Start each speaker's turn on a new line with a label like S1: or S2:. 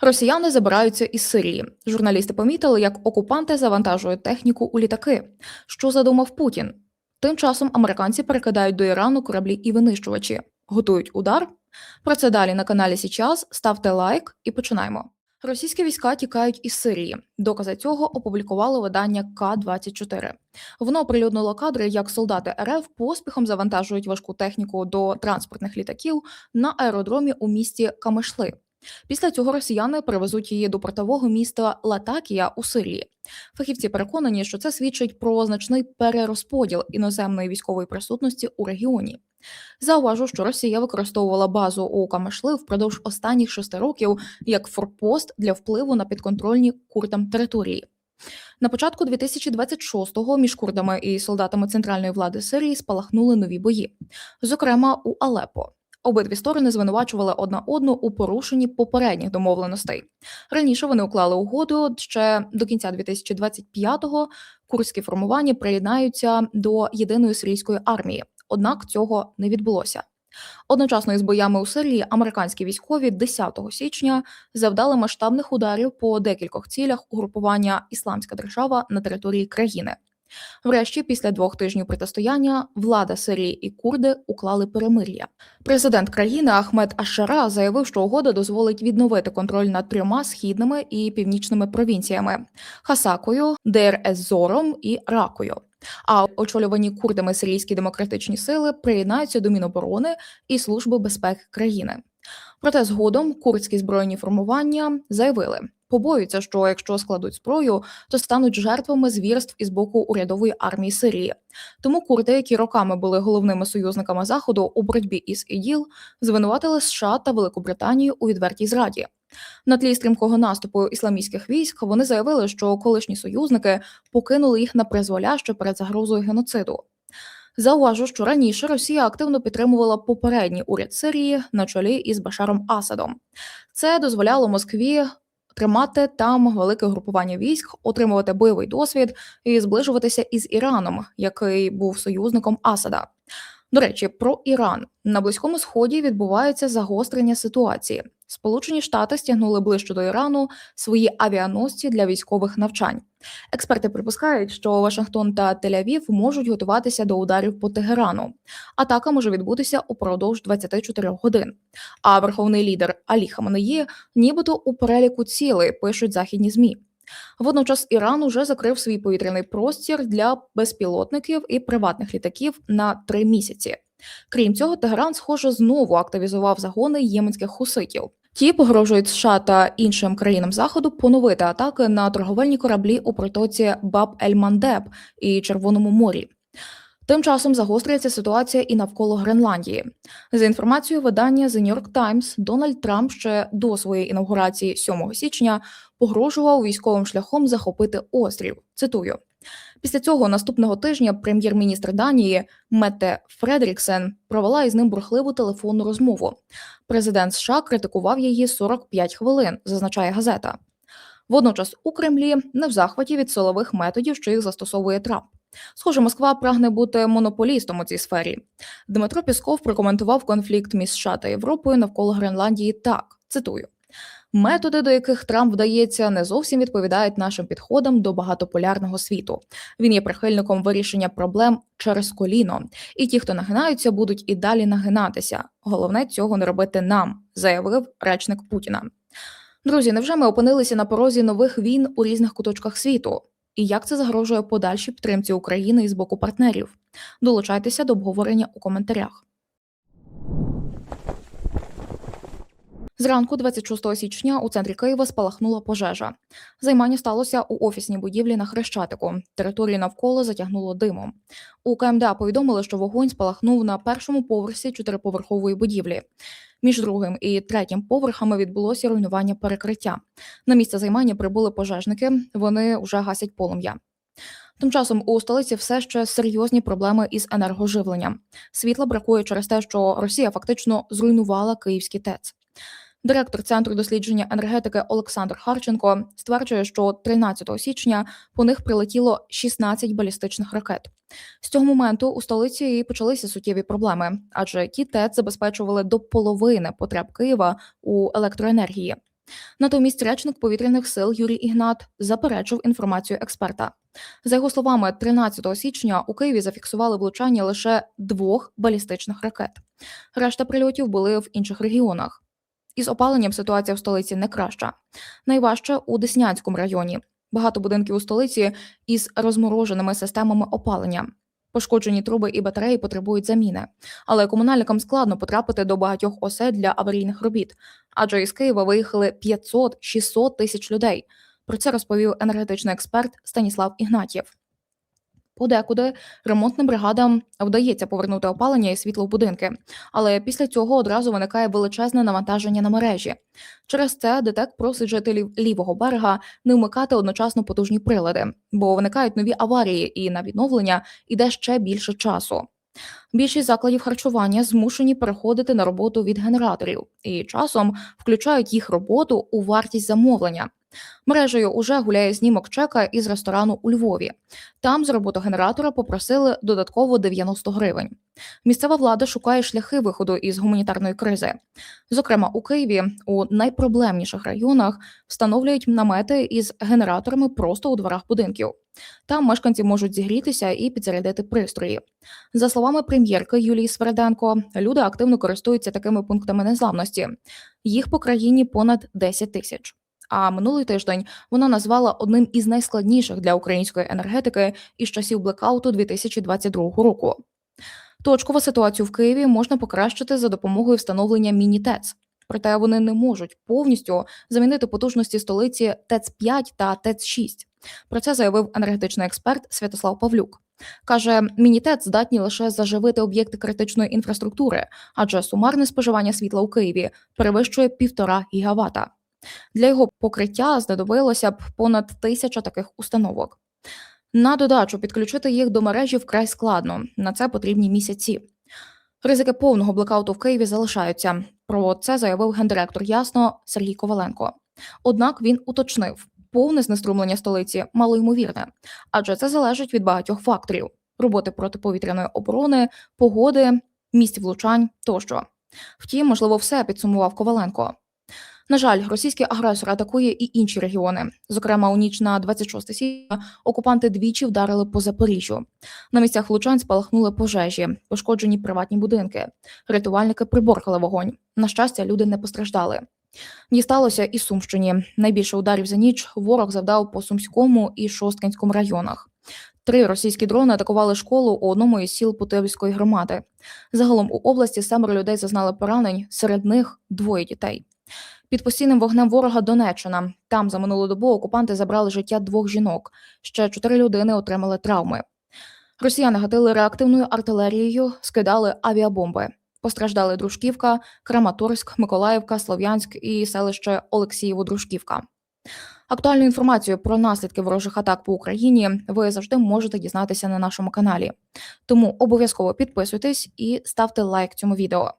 S1: Росіяни забираються із Сирії. Журналісти помітили, як окупанти завантажують техніку у літаки. Що задумав Путін? Тим часом американці перекидають до Ірану кораблі і винищувачі, готують удар. Про це далі на каналі Січас. Ставте лайк і починаємо. Російські війська тікають із Сирії. Докази цього опублікувало видання К-24. Воно оприлюднило кадри, як солдати РФ поспіхом завантажують важку техніку до транспортних літаків на аеродромі у місті Камишли. Після цього росіяни перевезуть її до портового міста Латакія у Сирії. Фахівці переконані, що це свідчить про значний перерозподіл іноземної військової присутності у регіоні. Зауважу, що Росія використовувала базу у Камишли впродовж останніх шести років як форпост для впливу на підконтрольні курдам території. На початку 2026-го між курдами і солдатами центральної влади Сирії спалахнули нові бої, зокрема у Алепо. Обидві сторони звинувачували одна одну у порушенні попередніх домовленостей. Раніше вони уклали угоду ще до кінця 2025-го Курські формування приєднаються до єдиної сирійської армії. Однак цього не відбулося. Одночасно із боями у Сирії американські військові 10 січня завдали масштабних ударів по декількох цілях угрупування Ісламська держава на території країни. Врешті, після двох тижнів протистояння, влада Сирії і Курди уклали перемир'я. Президент країни Ахмед Ашара заявив, що угода дозволить відновити контроль над трьома східними і північними провінціями Хасакою, Дейр Ез-Зором і Ракою. А очолювані курдами сирійські демократичні сили приєднаються до Міноборони і Служби безпеки країни. Проте згодом курдські збройні формування заявили, побоюються, що якщо складуть зброю, то стануть жертвами звірств із боку урядової армії Сирії. Тому курди, які роками були головними союзниками заходу у боротьбі із ІДІЛ, звинуватили США та Великобританію у відвертій зраді. На тлі стрімкого наступу ісламістських військ вони заявили, що колишні союзники покинули їх на призволяще перед загрозою геноциду. Зауважу, що раніше Росія активно підтримувала попередній уряд Сирії на чолі із Башаром Асадом. Це дозволяло Москві тримати там велике групування військ, отримувати бойовий досвід і зближуватися із Іраном, який був союзником Асада. До речі, про Іран на близькому сході відбувається загострення ситуації. Сполучені Штати стягнули ближче до Ірану свої авіаносці для військових навчань. Експерти припускають, що Вашингтон та Тель-Авів можуть готуватися до ударів по Тегерану. Атака може відбутися упродовж 24 годин. А верховний лідер Алі Хаmanеї нібито у переліку цілей пишуть західні змі. Водночас Іран уже закрив свій повітряний простір для безпілотників і приватних літаків на три місяці. Крім цього, Тегеран, схоже, знову активізував загони єменських хуситів. Ті погрожують США та іншим країнам заходу поновити атаки на торговельні кораблі у протоці Баб Ель Мандеб і Червоному морі. Тим часом загострюється ситуація і навколо Гренландії. За інформацією видання The New York Times, Дональд Трамп ще до своєї інаугурації 7 січня погрожував військовим шляхом захопити острів. Цитую. Після цього наступного тижня прем'єр-міністр Данії Мете Фредріксен провела із ним бурхливу телефонну розмову. Президент США критикував її 45 хвилин, зазначає газета. Водночас у Кремлі не в захваті від силових методів, що їх застосовує Трамп. Схоже, Москва прагне бути монополістом у цій сфері. Дмитро Пісков прокоментував конфлікт між США та Європою навколо Гренландії так: цитую. Методи, до яких Трамп вдається, не зовсім відповідають нашим підходам до багатополярного світу. Він є прихильником вирішення проблем через коліно, і ті, хто нагинаються, будуть і далі нагинатися. Головне цього не робити нам, заявив речник Путіна. Друзі, невже ми опинилися на порозі нових війн у різних куточках світу? І як це загрожує подальшій підтримці України із боку партнерів? Долучайтеся до обговорення у коментарях. Зранку, 26 січня, у центрі Києва спалахнула пожежа. Займання сталося у офісній будівлі на Хрещатику. Територію навколо затягнуло димом. У КМДА повідомили, що вогонь спалахнув на першому поверсі чотириповерхової будівлі. Між другим і третім поверхами відбулося руйнування перекриття. На місце займання прибули пожежники. Вони вже гасять полум'я. Тим часом у столиці все ще серйозні проблеми із енергоживленням. Світла бракує через те, що Росія фактично зруйнувала київський ТЕЦ. Директор центру дослідження енергетики Олександр Харченко стверджує, що 13 січня по них прилетіло 16 балістичних ракет. З цього моменту у столиці почалися суттєві проблеми, адже ті ТЕЦ забезпечували до половини потреб Києва у електроенергії. Натомість речник повітряних сил Юрій Ігнат заперечив інформацію експерта. За його словами, 13 січня у Києві зафіксували влучання лише двох балістичних ракет. Решта прильотів були в інших регіонах. Із опаленням ситуація в столиці не краща. Найважче у Деснянському районі. Багато будинків у столиці із розмороженими системами опалення. Пошкоджені труби і батареї потребують заміни, але комунальникам складно потрапити до багатьох осель для аварійних робіт, адже із Києва виїхали 500-600 тисяч людей. Про це розповів енергетичний експерт Станіслав Ігнатєв. Подекуди ремонтним бригадам вдається повернути опалення і світло в будинки, але після цього одразу виникає величезне навантаження на мережі. Через це ДТЕК просить жителів лівого берега не вмикати одночасно потужні прилади, бо виникають нові аварії, і на відновлення йде ще більше часу. Більшість закладів харчування змушені переходити на роботу від генераторів і часом включають їх роботу у вартість замовлення. Мережею уже гуляє знімок чека із ресторану у Львові. Там з роботу генератора попросили додатково 90 гривень. Місцева влада шукає шляхи виходу із гуманітарної кризи. Зокрема, у Києві у найпроблемніших районах встановлюють намети із генераторами просто у дворах будинків. Там мешканці можуть зігрітися і підзарядити пристрої. За словами прем'єрки Юлії Сверденко, люди активно користуються такими пунктами незламності. Їх по країні понад 10 тисяч. А минулий тиждень вона назвала одним із найскладніших для української енергетики із часів блекауту 2022 року. Точкову ситуацію в Києві можна покращити за допомогою встановлення міні-ТЕЦ. Проте вони не можуть повністю замінити потужності столиці ТЕЦ 5 та ТЕЦ 6 Про це заявив енергетичний експерт Святослав Павлюк. Каже, міні-ТЕЦ здатні лише заживити об'єкти критичної інфраструктури, адже сумарне споживання світла у Києві перевищує півтора гігавата. Для його покриття знадобилося б понад тисяча таких установок. На додачу підключити їх до мережі вкрай складно. На це потрібні місяці. Ризики повного блекауту в Києві залишаються. Про це заявив гендиректор Ясно Сергій Коваленко. Однак він уточнив, повне знеструмлення столиці малоймовірне, адже це залежить від багатьох факторів: роботи протиповітряної оборони, погоди, місць влучань тощо. Втім, можливо, все підсумував Коваленко. На жаль, російський агресор атакує і інші регіони. Зокрема, у ніч на 26 січня окупанти двічі вдарили по Запоріжжю. На місцях влучань спалахнули пожежі, пошкоджені приватні будинки. Рятувальники приборкали вогонь. На щастя, люди не постраждали. Дісталося і Сумщині. Найбільше ударів за ніч ворог завдав по Сумському і Шосткинському районах. Три російські дрони атакували школу у одному із сіл Путивльської громади. Загалом у області семеро людей зазнали поранень, серед них двоє дітей. Під постійним вогнем ворога Донеччина. Там за минулу добу окупанти забрали життя двох жінок. Ще чотири людини отримали травми. Росіяни гатили реактивною артилерією, скидали авіабомби. Постраждали Дружківка, Краматорськ, Миколаївка, Слов'янськ і селище Олексієво-Дружківка. Актуальну інформацію про наслідки ворожих атак по Україні ви завжди можете дізнатися на нашому каналі. Тому обов'язково підписуйтесь і ставте лайк цьому відео.